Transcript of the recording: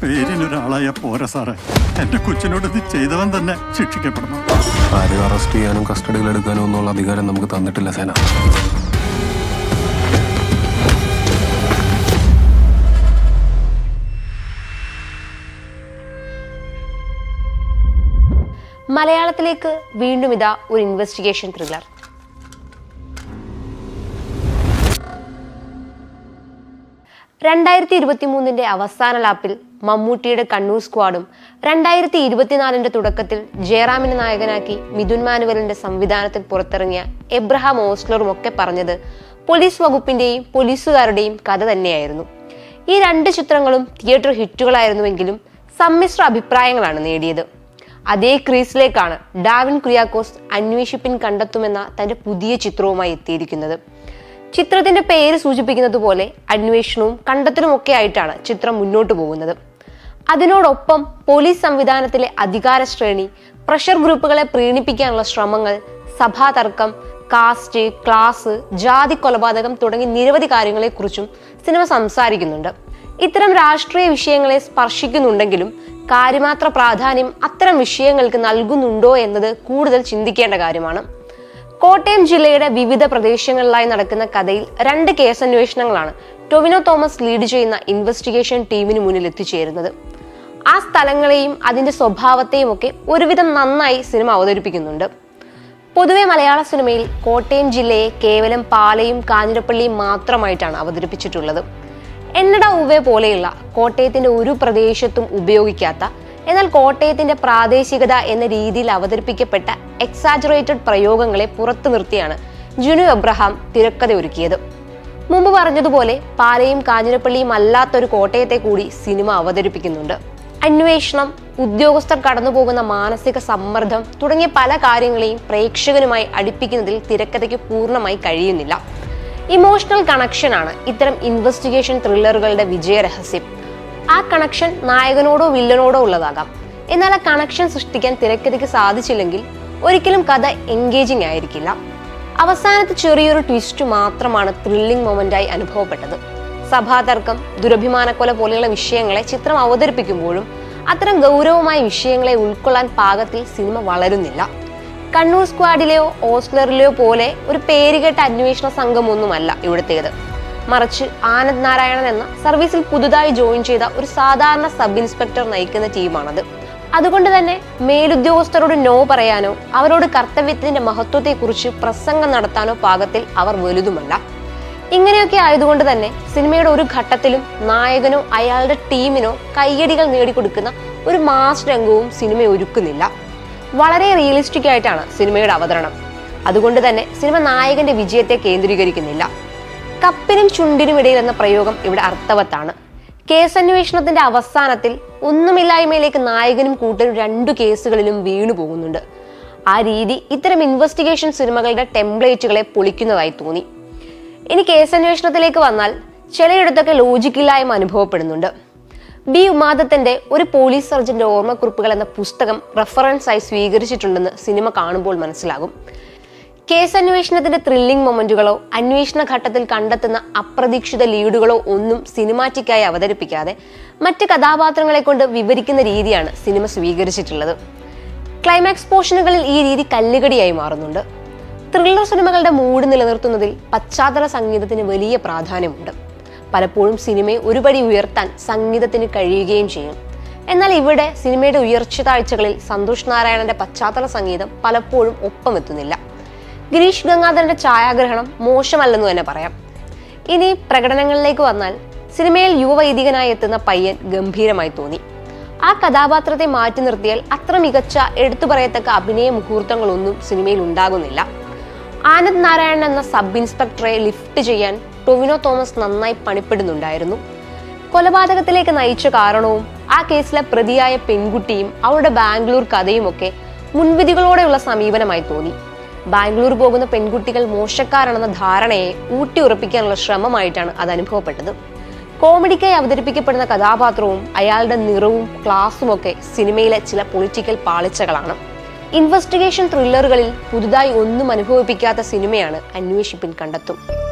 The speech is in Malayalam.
പേരിനൊരാളായ പോരാ സാറേ. എന്റെ കൊച്ചിനോട് ഇത് ചെയ്തവൻ തന്നെ ശിക്ഷിക്കപ്പെടണം ആരും അറസ്റ്റ് ചെയ്യാനും കസ്റ്റഡിയിൽ എടുക്കാനും ഒന്നുള്ള അധികാരം നമുക്ക് തന്നിട്ടില്ല സേന. മലയാളത്തിലേക്ക് വീണ്ടും ഇതാ ഒരു ഇൻവെസ്റ്റിഗേഷൻ ത്രില്ലർ രണ്ടായിരത്തി ഇരുപത്തി മൂന്നിന്റെ അവസാന ലാപ്പിൽ മമ്മൂട്ടിയുടെ കണ്ണൂർ സ്ക്വാഡും രണ്ടായിരത്തി ഇരുപത്തിനാലിന്റെ തുടക്കത്തിൽ ജയറാമിനെ നായകനാക്കി മിഥുൻ മാനുവലിന്റെ സംവിധാനത്തിൽ പുറത്തിറങ്ങിയ എബ്രഹാം ഓസ്ലറും ഒക്കെ പറഞ്ഞത് പോലീസ് വകുപ്പിന്റെയും പോലീസുകാരുടെയും കഥ തന്നെയായിരുന്നു. ഈ രണ്ട് ചിത്രങ്ങളും തിയേറ്റർ ഹിറ്റുകളായിരുന്നുവെങ്കിലും സമ്മിശ്ര അഭിപ്രായങ്ങളാണ് നേടിയത്. അതേ ക്രീസിലേക്കാണ് ഡാവിൻ ക്രിയാക്കോസ് അന്വേഷിപ്പിൻ കണ്ടെത്തുമെന്ന തന്റെ പുതിയ ചിത്രവുമായി എത്തിയിരിക്കുന്നത്. ചിത്രത്തിന്റെ പേര് സൂചിപ്പിക്കുന്നത് പോലെ അന്വേഷണവും കണ്ടെത്തലും ഒക്കെ ആയിട്ടാണ് ചിത്രം മുന്നോട്ട് പോകുന്നത്. അതിനോടൊപ്പം പോലീസ് സംവിധാനത്തിലെ അധികാര ശ്രേണി പ്രഷർ ഗ്രൂപ്പുകളെ പ്രീണിപ്പിക്കാനുള്ള ശ്രമങ്ങൾ സഭാ തർക്കം കാസ്റ്റ് ക്ലാസ് ജാതി കൊലപാതകം തുടങ്ങി നിരവധി കാര്യങ്ങളെക്കുറിച്ചും സിനിമ സംസാരിക്കുന്നുണ്ട്. ഇത്തരം രാഷ്ട്രീയ വിഷയങ്ങളെ സ്പർശിക്കുന്നുണ്ടെങ്കിലും കാര്യമാത്ര പ്രാധാന്യം അത്തരം വിഷയങ്ങൾക്ക് നൽകുന്നുണ്ടോ എന്നത് കൂടുതൽ ചിന്തിക്കേണ്ട കാര്യമാണ്. കോട്ടയം ജില്ലയുടെ വിവിധ പ്രദേശങ്ങളിലായി നടക്കുന്ന കഥയിൽ രണ്ട് കേസന്വേഷണങ്ങളാണ് ടൊവിനോ തോമസ് ലീഡ് ചെയ്യുന്ന ഇൻവെസ്റ്റിഗേഷൻ ടീമിന് മുന്നിൽ എത്തിച്ചേരുന്നത്. ആ സ്ഥലങ്ങളെയും അതിന്റെ സ്വഭാവത്തെയും ഒക്കെ ഒരുവിധം നന്നായി സിനിമ അവതരിപ്പിക്കുന്നുണ്ട്. പൊതുവെ മലയാള സിനിമയിൽ കോട്ടയം ജില്ലയെ കേവലം പാലയും കാഞ്ഞിരപ്പള്ളിയും മാത്രമായിട്ടാണ് അവതരിപ്പിച്ചിട്ടുള്ളത്. എന്നട ഉവ്വെ പോലെയുള്ള കോട്ടയത്തിന്റെ ഒരു പ്രദേശത്തും ഉപയോഗിക്കാത്ത എന്നാൽ കോട്ടയത്തിന്റെ പ്രാദേശികത എന്ന രീതിയിൽ അവതരിപ്പിക്കപ്പെട്ട എക്സാജറേറ്റഡ് പ്രയോഗങ്ങളെ പുറത്തു നിർത്തിയാണ് ജുനു എബ്രഹാം തിരക്കഥ ഒരുക്കിയത്. മുമ്പ് പറഞ്ഞതുപോലെ പാലയും കാഞ്ഞിരപ്പള്ളിയും അല്ലാത്തൊരു കോട്ടയത്തെ കൂടി സിനിമ അവതരിപ്പിക്കുന്നുണ്ട്. അന്വേഷണം ഉദ്യോഗസ്ഥർ കടന്നുപോകുന്ന മാനസിക സമ്മർദ്ദം തുടങ്ങിയ പല കാര്യങ്ങളെയും പ്രേക്ഷകനുമായി അടുപ്പിക്കുന്നതിൽ തിരക്കഥയ്ക്ക് പൂർണമായി കഴിയുന്നില്ല. ഇമോഷണൽ കണക്ഷനാണ് ഇത്തരം ഇൻവെസ്റ്റിഗേഷൻ ത്രില്ലറുകളുടെ വിജയരഹസ്യം. ആ കണക്ഷൻ നായകനോടോ വില്ലനോടോ ഉള്ളതാകാം. എന്നാൽ ആ കണക്ഷൻ സൃഷ്ടിക്കാൻ തിരക്കഥയ്ക്ക് സാധിച്ചില്ലെങ്കിൽ ഒരിക്കലും കഥ എൻഗേജിംഗ് ആയിരിക്കില്ല. അവസാനത്തെ ചെറിയൊരു ട്വിസ്റ്റ് മാത്രമാണ് ത്രില്ലിംഗ് മൊമെന്റായി അനുഭവപ്പെട്ടത്. സഭാതർക്കം ദുരഭിമാനക്കൊല പോലെയുള്ള വിഷയങ്ങളെ ചിത്രം അവതരിപ്പിക്കുമ്പോഴും അത്തരം ഗൗരവമായ വിഷയങ്ങളെ ഉൾക്കൊള്ളാൻ പാകത്തിൽ സിനിമ വളരുന്നില്ല. കണ്ണൂർ സ്ക്വാഡിലെയോ ഓസ്ലറിലെയോ പോലെ ഒരു പേരുകെട്ട അന്വേഷണ സംഘമൊന്നുമല്ല ഇവിടുത്തേത്. മറിച്ച് ആനന്ദ് നാരായണൻ എന്ന സർവീസിൽ പുതുതായി ജോയിൻ ചെയ്ത ഒരു സാധാരണ സബ് ഇൻസ്പെക്ടർ നയിക്കുന്ന ടീമാണത്. അതുകൊണ്ട് തന്നെ മേലുദ്യോഗസ്ഥരോട് നോ പറയാനോ അവരോട് കർത്തവ്യത്തിന്റെ മഹത്വത്തെക്കുറിച്ച് പ്രസംഗം നടത്താനോ പാകത്തിൽ അവർ വലുതുമല്ല. ഇങ്ങനെയൊക്കെ ആയതുകൊണ്ട് തന്നെ സിനിമയുടെ ഒരു ഘട്ടത്തിലും നായകനോ അയാളുടെ ടീമിനോ കയ്യടികൾ നേടിക്കൊടുക്കുന്ന ഒരു മാസ് രംഗവും സിനിമ ഒരുക്കുന്നില്ല. വളരെ റിയലിസ്റ്റിക് ആയിട്ടാണ് സിനിമയുടെ അവതരണം. അതുകൊണ്ട് തന്നെ സിനിമ നായകന്റെ വിജയത്തെ കേന്ദ്രീകരിക്കുന്നില്ല. കപ്പിനും ചുണ്ടിനും ഇടയിൽ എന്ന പ്രയോഗം ഇവിടെ അർത്ഥവത്താണ്. കേസന്വേഷണത്തിന്റെ അവസാനത്തിൽ ഒന്നുമില്ലായ്മയിലേക്ക് നായകനും കൂട്ടരും രണ്ടു കേസുകളിലും വീണു പോകുന്നുണ്ട്. ആ രീതി ഇത്തരം ഇൻവെസ്റ്റിഗേഷൻ സിനിമകളുടെ ടെംപ്ലേറ്റുകളെ പൊളിക്കുന്നതായി തോന്നി. ഇനി കേസന്വേഷണത്തിലേക്ക് വന്നാൽ ചിലയിടത്തൊക്കെ ലോജിക്കില്ലായ്മ അനുഭവപ്പെടുന്നുണ്ട്. ബി ഉമാദത്തിന്റെ ഒരു പോലീസ് സർജന്റെ ഓർമ്മക്കുറിപ്പുകൾ എന്ന പുസ്തകം റെഫറൻസായി സ്വീകരിച്ചിട്ടുണ്ടെന്ന് സിനിമ കാണുമ്പോൾ മനസ്സിലാകും. കേസ് അന്വേഷണത്തിന്റെ ത്രില്ലിംഗ് മൊമെന്റുകളോ അന്വേഷണ ഘട്ടത്തിൽ കണ്ടെത്തുന്ന അപ്രതീക്ഷിത ലീഡുകളോ ഒന്നും സിനിമാറ്റിക്കായി അവതരിപ്പിക്കാതെ മറ്റ് കഥാപാത്രങ്ങളെ കൊണ്ട് വിവരിക്കുന്ന രീതിയാണ് സിനിമ സ്വീകരിച്ചിട്ടുള്ളത്. ക്ലൈമാക്സ് പോർഷനുകളിൽ ഈ രീതി കല്ലുകടിയായി മാറുന്നുണ്ട്. ത്രില്ലർ സിനിമകളുടെ മൂഡ് നിലനിർത്തുന്നതിൽ പശ്ചാത്തല സംഗീതത്തിന് വലിയ പ്രാധാന്യമുണ്ട്. പലപ്പോഴും സിനിമയെ ഒരുപടി ഉയർത്താൻ സംഗീതത്തിന് കഴിയുകയും ചെയ്യും. എന്നാൽ ഇവിടെ സിനിമയുടെ ഉയർച്ച താഴ്ചകളിൽ സന്തോഷ് നാരായണന്റെ പശ്ചാത്തല സംഗീതം പലപ്പോഴും ഒപ്പമെത്തുന്നില്ല. ഗിരീഷ് ഗംഗാധരന്റെ ഛായാഗ്രഹണം മോശമല്ലെന്ന് തന്നെ പറയാം. ഇനി പ്രകടനങ്ങളിലേക്ക് വന്നാൽ സിനിമയിൽ യുവവൈദികനായി എത്തുന്ന പയ്യൻ ഗംഭീരമായി തോന്നി. ആ കഥാപാത്രത്തെ മാറ്റി നിർത്തിയാൽ അത്ര മികച്ച എടുത്തു പറയത്തക്ക അഭിനയ മുഹൂർത്തങ്ങളൊന്നും സിനിമയിൽ ഉണ്ടാകുന്നില്ല. ആനന്ദ് നാരായണൻ എന്ന സബ് ഇൻസ്പെക്ടറെ ലിഫ്റ്റ് ചെയ്യാൻ ടൊവിനോ തോമസ് നന്നായി പണിപ്പെടുന്നുണ്ടായിരുന്നു. കൊലപാതകത്തിലേക്ക് നയിച്ച കാരണവും ആ കേസിലെ പ്രതിയായ പെൺകുട്ടിയും അവളുടെ ബാംഗ്ലൂർ കഥയും ഒക്കെ മുൻവിധികളോടെയുള്ള സമീപനമായി തോന്നി. ബാംഗ്ലൂർ പോകുന്ന പെൺകുട്ടികൾ മോശക്കാരാണെന്ന ധാരണയെ ഊട്ടി ഉറപ്പിക്കാനുള്ള ശ്രമമായിട്ടാണ് അത് അനുഭവപ്പെട്ടത്. കോമഡിക്കായി അവതരിപ്പിക്കപ്പെടുന്ന കഥാപാത്രവും അയാളുടെ നിറവും ക്ലാസും ഒക്കെ സിനിമയിലെ ചില പൊളിറ്റിക്കൽ പാളിച്ചകളാണ്. ഇൻവെസ്റ്റിഗേഷൻ ത്രില്ലറുകളിൽ പുതുതായി ഒന്നും അനുഭവിപ്പിക്കാത്ത സിനിമയാണ് അന്വേഷിപ്പിൻ കണ്ടെത്തും.